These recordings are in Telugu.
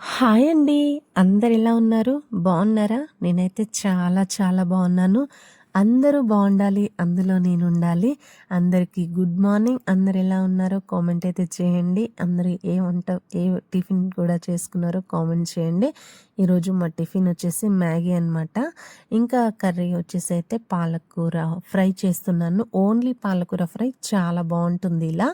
హాయ్ అండి. అందరు ఎలా ఉన్నారు? బాగున్నారా? నేనైతే చాలా చాలా బాగున్నాను. అందరూ బాగుండాలి. అందులో నేను ఉండాలి అందరికీ గుడ్ మార్నింగ్. అందరు ఎలా ఉన్నారో కామెంట్ అయితే చేయండి. అందరు ఏ వంట ఏ టిఫిన్ కూడా చేసుకున్నారో కామెంట్ చేయండి. ఈరోజు మా టిఫిన్ వచ్చేసి మ్యాగీ అనమాట. ఇంకా కర్రీ వచ్చేసి అయితే పాలకూర ఫ్రై చేస్తున్నాను. ఓన్లీ పాలకూర ఫ్రై చాలా బాగుంటుంది ఇలా.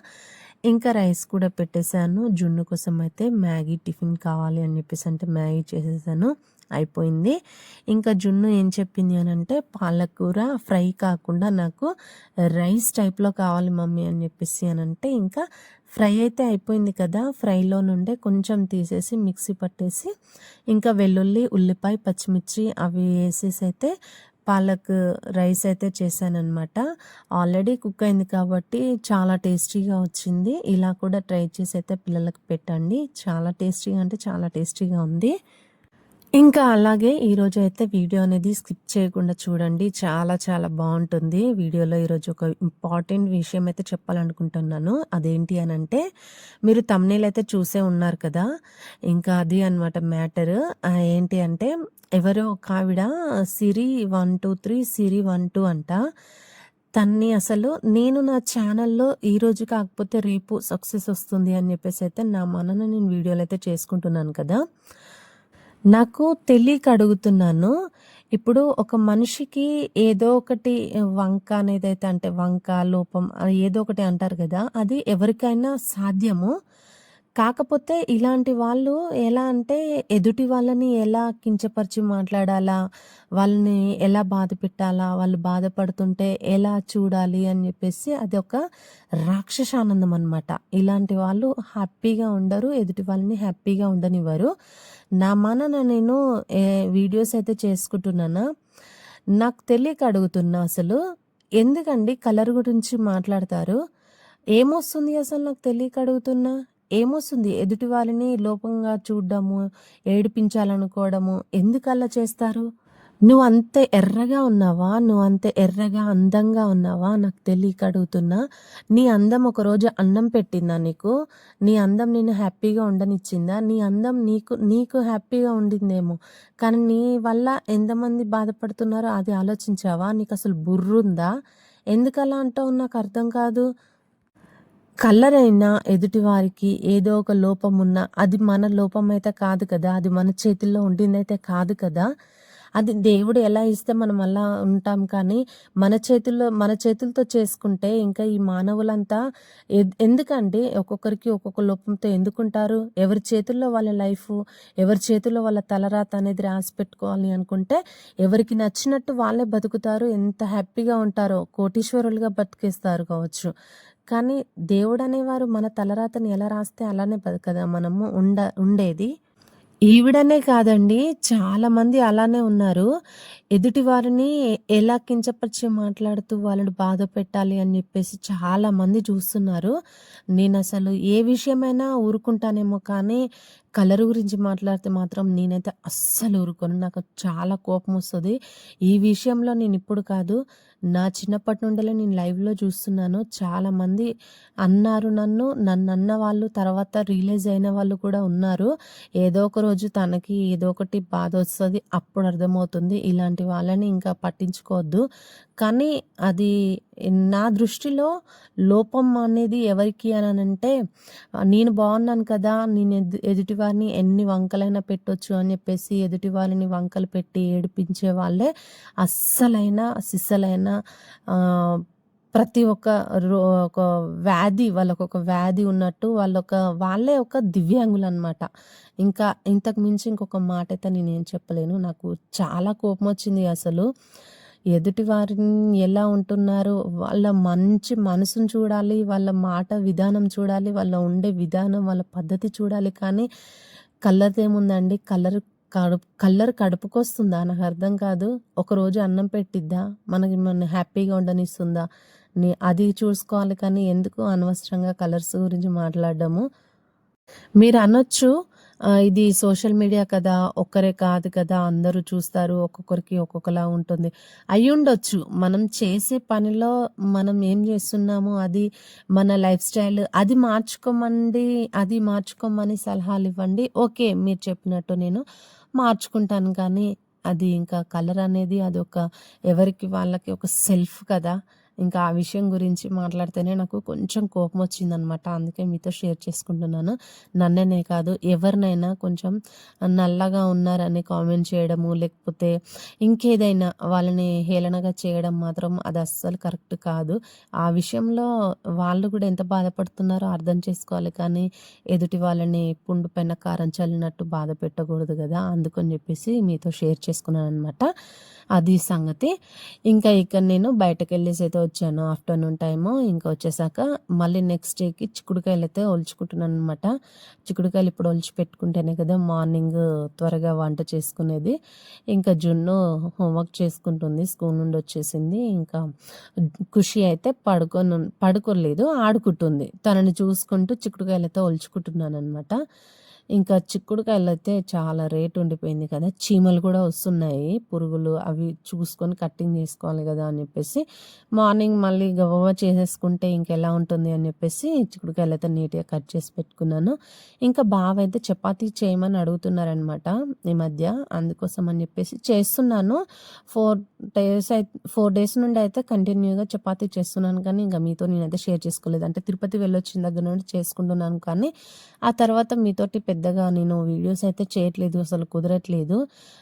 ఇంకా రైస్ కూడా పెట్టేశాను జున్ను కోసం అయితే మ్యాగీ టిఫిన్ కావాలి అని చెప్పేసి అంటే మ్యాగీ చేసేసాను. అయిపోయింది. ఇంకా జున్ను ఏం చెప్పింది అని అంటే పాలకూర ఫ్రై కాకుండా నాకు రైస్ టైప్‌లో కావాలి మమ్మీ అని చెప్పేసి అని అంటే ఇంకా ఫ్రై అయితే అయిపోయింది కదా! ఫ్రైలో నుండే కొంచెం తీసేసి మిక్సీ పట్టేసి ఇంకా వెల్లుల్లి, ఉల్లిపాయ, పచ్చిమిర్చి అవి వేసేసి అయితే పాలక్ రైస్ అయితే చేశానన్నమాట ఆల్రెడీ కుక్ అయింది కాబట్టి చాలా టేస్టీగా వచ్చింది. ఇలా కూడా ట్రై చేసి అయితే పిల్లలకు పెట్టండి. చాలా టేస్టీగా అంటే చాలా టేస్టీగా ఉంది. ఇంకా అలాగే ఈరోజు అయితే వీడియో అనేది స్కిప్ చేయకుండా చూడండి. చాలా చాలా బాగుంటుంది. వీడియోలో ఈరోజు ఒక ఇంపార్టెంట్ విషయం అయితే చెప్పాలనుకుంటున్నాను. అదేంటి అని అంటే మీరు థంబ్‌నెయిల్ అయితే చూసే ఉన్నారు కదా! ఇంకా అది అనమాట మ్యాటర్. ఏంటి అంటే ఎవరో ఒక ఆవిడ సిరి 123 సిరి 12 అంట. తన్ని అసలు నేను నా ఛానల్‌లో ఈరోజు కాకపోతే రేపు సక్సెస్ వస్తుంది అని చెప్పేసి అయితే నా మనన నేను వీడియోలు అయితే చేసుకుంటున్నాను కదా! నాకు తెలియక అడుగుతున్నాను. ఇప్పుడు ఒక మనిషికి ఏదో ఒకటి వంక అనేది అయితే అంటే వంక, లోపం ఏదో ఒకటి అంటారు కదా అది ఎవరికైనా సాధ్యము. కాకపోతే ఇలాంటి వాళ్ళు ఎలా అంటే ఎదుటి వాళ్ళని ఎలా కించపరిచి మాట్లాడాలా? వాళ్ళని ఎలా బాధపెట్టాలా? వాళ్ళు బాధపడుతుంటే ఎలా చూడాలి అని చెప్పేసి అది ఒక రాక్షసానందం అనమాట. ఇలాంటి వాళ్ళు హ్యాపీగా ఉండరు. ఎదుటి వాళ్ళని హ్యాపీగా ఉండనివ్వరు. నా మనన నేను వీడియోస్ అయితే చేసుకుంటున్నానా, నాకు తెలియక అడుగుతున్నా అసలు. ఎందుకండి కలర్ గురించి మాట్లాడతారు? ఏమొస్తుంది అసలు నాకు తెలియక అడుగుతున్నా? ఏమొస్తుంది? ఎదుటి వాళ్ళని లోపంగా చూడడము, ఏడిపించాలనుకోవడము ఎందుకల్లా చేస్తారు? నువ్వు అంత ఎర్రగా ఉన్నావా? నువ్వు అంత ఎర్రగా, అందంగా ఉన్నావా? నాకు తెలియక అడుగుతున్నా. నీ అందం ఒకరోజు అన్నం పెట్టిందా నీకు? నీ అందం నేను హ్యాపీగా ఉండనిచ్చిందా? నీ అందం నీకు నీకు హ్యాపీగా ఉండిందేమో. కానీ నీ వల్ల ఎంతమంది బాధపడుతున్నారో అది ఆలోచించావా? నీకు అసలు బుర్రుందా? ఎందుకలా అంటావు నాకు అర్థం కాదు. కలర్ అయినా ఎదుటివారికి ఏదో ఒక లోపం ఉన్నా అది మన లోపం అయితే కాదు కదా! అది మన చేతుల్లో ఉండిందైతే కాదు కదా! అది దేవుడు ఎలా ఇస్తే మనం అలా ఉంటాం కానీ మన చేతుల్లో మన చేతులతో చేసుకుంటే ఇంకా ఈ మానవులంతా ఎద్ ఎందుకండి ఒక్కొక్కరికి ఒక్కొక్క లోపంతో ఎందుకుంటారు? ఎవరి చేతుల్లో వాళ్ళ లైఫ్ ఎవరి చేతుల్లో వాళ్ళ తలరాత అనేది రాసి పెట్టుకోవాలి అనుకుంటే ఎవరికి నచ్చినట్టు వాళ్ళే బతుకుతారు. ఎంత హ్యాపీగా ఉంటారో కోటీశ్వరులుగా బతికేస్తారు కావచ్చు. కానీ దేవుడనేవారు మన తలరాతని ఎలా రాస్తే అలానే కదా మనము ఉండ ఉండేది. ఈవిడనే కాదండి చాలామంది అలానే ఉన్నారు. ఎదుటి వారిని ఎలా కించపరిచి మాట్లాడుతూ వాళ్ళని బాధ పెట్టాలి అని చెప్పేసి చాలామంది చూస్తున్నారు. నేను అసలు ఏ విషయమైనా ఊరుకుంటానేమో కానీ కలర్ గురించి మాట్లాడితే మాత్రం నేనైతే అస్సలు ఊరుకోను. నాకు చాలా కోపం వస్తుంది ఈ విషయంలో నేను ఇప్పుడు కాదు నా చిన్నప్పటి నుండలే నేను లైవ్‌లో చూస్తున్నాను. చాలామంది అన్నారు నన్ను. నన్ను అన్న వాళ్ళు తర్వాత రియలైజ్ అయిన వాళ్ళు కూడా ఉన్నారు. ఏదో ఒక రోజు తనకి ఏదో ఒకటి బాధ వస్తుంది అప్పుడు అర్థమవుతుంది. ఇలాంటి వాళ్ళని ఇంకా పట్టించుకోవద్దు. కానీ అది నా దృష్టిలో లోపం అనేది ఎవరికి అని అంటే నేను బాగున్నాను కదా! నేను ఎదు ఎదుటి వారిని ఎన్ని వంకలైనా పెట్టొచ్చు అని చెప్పేసి ఎదుటి వారిని వంకలు పెట్టి ఏడిపించే వాళ్ళే అస్సలైన సిస్సలైన ప్రతి ఒక్క రో ఒక వ్యాధి వాళ్ళకొక వ్యాధి ఉన్నట్టు వాళ్ళొక వాళ్ళే ఒక దివ్యాంగులనమాట. ఇంకా ఇంతకు మించి ఇంకొక అయితే నేనేం చెప్పలేను. నాకు చాలా కోపం వచ్చింది అసలు. ఎదుటి వారిని ఎలా ఉంటున్నారు వాళ్ళ మంచి మనసును చూడాలి. వాళ్ళ మాట విధానం చూడాలి. వాళ్ళ ఉండే విధానం, వాళ్ళ పద్ధతి చూడాలి. కానీ కలర్‌దేముందండి కలర్ కడుపు కలర్ కడుపుకొస్తుందా? నాకు అర్థం కాదు. ఒకరోజు అన్నం పెట్టిద్దా? మనకి మన హ్యాపీగా ఉండనిస్తుందా? నీ అది చూసుకోవాలి కానీ ఎందుకు అనవసరంగా కలర్స్ గురించి మాట్లాడము మీరు అనొచ్చు ఇది సోషల్ మీడియా కదా! ఒక్కరే కాదు కదా! అందరూ చూస్తారు. ఒక్కొక్కరికి ఒక్కొక్కలా ఉంటుంది. అయ్యుండొచ్చు. మనం చేసే పనిలో మనం ఏం చేస్తున్నామో అది మన లైఫ్ స్టైల్ అది మార్చుకోమండి, అది మార్చుకోమని సలహాలు ఇవ్వండి ఓకే. మీరు చెప్పినట్టు నేను మార్చుకుంటాను కానీ, అది ఇంకా కలర్ అనేది అదొక ఎవరికి వాళ్ళకి ఒక సెల్ఫ్ కదా! ఇంకా ఆ విషయం గురించి మాట్లాడితేనే నాకు కొంచెం కోపం వచ్చిందనమాట అందుకే మీతో షేర్ చేసుకుంటున్నాను. నన్ననే కాదు ఎవరినైనా కొంచెం నల్లగా ఉన్నారని కామెంట్ చేయడము, లేకపోతే ఇంకేదైనా వాళ్ళని హేళనగా చేయడం మాత్రం అది అస్సలు కరెక్ట్ కాదు. ఆ విషయంలో వాళ్ళు కూడా ఎంత బాధపడుతున్నారో అర్థం చేసుకోవాలి కానీ, ఎదుటి వాళ్ళని పుండు పైన కారం చల్లినట్టు బాధ పెట్టకూడదు కదా అందుకని చెప్పేసి మీతో షేర్ చేసుకున్నాను అనమాట అది సంగతి. ఇంకా ఇక్కడ నేను బయటకెళ్ళేసైతే వచ్చాను ఆఫ్టర్‌నూన్ టైము. ఇంకా వచ్చేసాక మళ్ళీ నెక్స్ట్ డేకి చిక్కుడుకాయలైతే ఒలుచుకుంటున్నాననమాట. చిక్కుడుకాయలు ఇప్పుడు ఒలిచి పెట్టుకుంటేనే కదా మార్నింగ్ త్వరగా వంట చేసుకునేది. ఇంకా జున్ను హోంవర్క్ చేసుకుంటుంది. స్కూల్ నుండి వచ్చేసింది. ఇంకా ఖుషి అయితే పడుకొని పడుకోలేదు. ఆడుకుంటుంది. తనని చూసుకుంటూ చిక్కుడుకాయలైతే ఒలుచుకుంటున్నాననమాట. ఇంకా చిక్కుడుకాయలు అయితే చాలా రేట్ ఉండిపోయింది కదా! చీమలు కూడా వస్తున్నాయి. పురుగులు అవి చూసుకొని కటింగ్ చేసుకోవాలి కదా! అని చెప్పేసి మార్నింగ్ మళ్ళీ గబగబా చేసేసుకుంటే ఇంకెలా ఉంటుంది అని చెప్పేసి చిక్కుడుకాయలు అయితే నీట్‌గా కట్ చేసి పెట్టుకున్నాను. ఇంకా బావ అయితే చపాతీ చేయమని అడుగుతున్నారనమాట ఈ మధ్య. అందుకోసం అని చెప్పేసి చేస్తున్నాను. ఫోర్ డేస్ అయితే ఫోర్ డేస్ నుండి అయితే కంటిన్యూగా చపాతీ చేస్తున్నాను కానీ, ఇంకా మీతో నేనైతే షేర్ చేసుకోలేదు. అంటే తిరుపతి వెళ్ళొచ్చిన దగ్గర నుండి చేసుకుంటున్నాను కానీ, ఆ తర్వాత మీతోటి పెద్ద పెద్దగా నేను వీడియోస్ అయితే చేయట్లేదు. అసలు కుదరట్లేదు.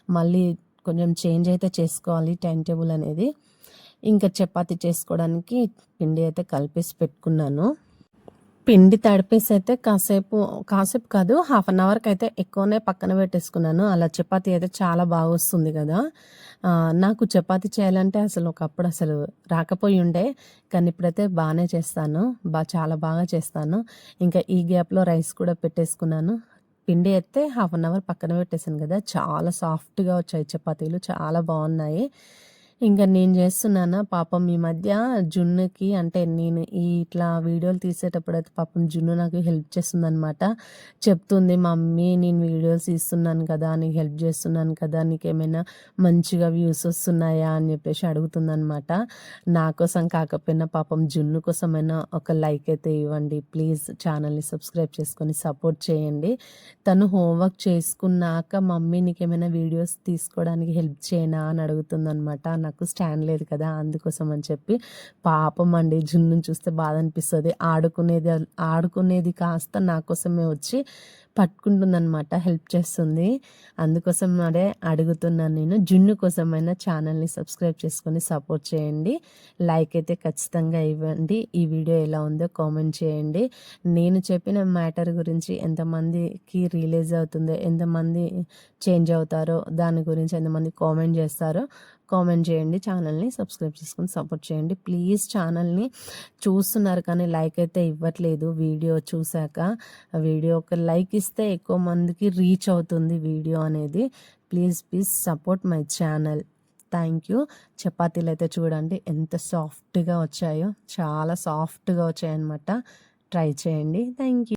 మళ్ళీ కొంచెం చేంజ్ అయితే చేసుకోవాలి టైం టేబుల్ అనేది. ఇంకా చపాతి చేసుకోవడానికి పిండి అయితే కలిపేసి పెట్టుకున్నాను. పిండి తడిపేసి అయితే కాసేపు కాసేపు కాదు హాఫ్ అన్ అవర్కి అయితే ఎక్కువనే పక్కన పెట్టేసుకున్నాను. అలా చపాతీ అయితే చాలా బాగా వస్తుంది కదా! నాకు చపాతీ చేయాలంటే అసలు ఒకప్పుడు అసలు రాకపోయి ఉండే కానీ ఇప్పుడైతే బాగానే చేస్తాను. బా చాలా బాగా చేస్తాను. ఇంకా ఈ గ్యాప్‌లో రైస్ కూడా పెట్టేసుకున్నాను. పిండి అయితే హాఫ్ అన్ అవర్ పక్కన పెట్టేసాను కదా! చాలా సాఫ్ట్‌గా వచ్చాయి చపాతీలు. చాలా బాగున్నాయి ఇంకా నేను చేస్తున్నానా పాపం ఈ మధ్య జున్నుకి అంటే నేను ఈ ఇట్లా వీడియోలు తీసేటప్పుడు అయితే పాపం జున్ను నాకు హెల్ప్ చేస్తుందనమాట. చెప్తుంది మమ్మీ నేను వీడియోస్ తీస్తున్నాను కదా! నీకు హెల్ప్ చేస్తున్నాను కదా! నీకేమైనా మంచిగా వ్యూస్ వస్తున్నాయా? అని చెప్పేసి అడుగుతుందనమాట. నా కోసం కాకపోయినా పాపం జున్ను కోసమైనా ఒక లైక్ అయితే ఇవ్వండి. ప్లీజ్ ఛానల్‌ని సబ్స్క్రైబ్ చేసుకొని సపోర్ట్ చేయండి. తను హోంవర్క్ చేసుకున్నాక మమ్మీ నీకేమైనా వీడియోస్ తీసుకోవడానికి హెల్ప్ చేయనా? అని అడుగుతుందనమాట. నాకు స్టాండ్ లేదు కదా! అందుకోసం అని చెప్పి పాపం అండి జున్ను చూస్తే బాధ అనిపిస్తుంది ఆడుకునేది ఆడుకునేది కాస్త నా కోసమే వచ్చి పట్టుకుంటుందన్నమాట హెల్ప్ చేస్తుంది. అందుకోసం అదే అడుగుతున్నాను నేను. జున్ను కోసమైనా ఛానల్‌ని సబ్స్క్రైబ్ చేసుకొని సపోర్ట్ చేయండి. లైక్ అయితే ఖచ్చితంగా ఇవ్వండి. ఈ వీడియో ఎలా ఉందో కామెంట్ చేయండి. నేను చెప్పిన మ్యాటర్ గురించి ఎంతమందికి రిలీజ్ అవుతుందో, ఎంతమంది చేంజ్ అవుతారో, దాని గురించి ఎంతమంది కామెంట్ చేస్తారో కామెంట్ చేయండి. ఛానల్‌ని సబ్స్క్రైబ్ చేసుకొని సపోర్ట్ చేయండి. ప్లీజ్ ఛానల్‌ని చూస్తున్నారు కానీ లైక్ అయితే ఇవ్వట్లేదు వీడియో చూసాక. వీడియో ఒక లైక్ ఇస్తే ఎక్కువ మందికి రీచ్ అవుతుంది వీడియో అనేది. Please please support my channel. Thank you. చపాతీలు అయితే చూడండి ఎంత సాఫ్ట్‌గా వచ్చాయో. చాలా సాఫ్ట్‌గా వచ్చాయన్నమాట. ట్రై చేయండి. Thank you.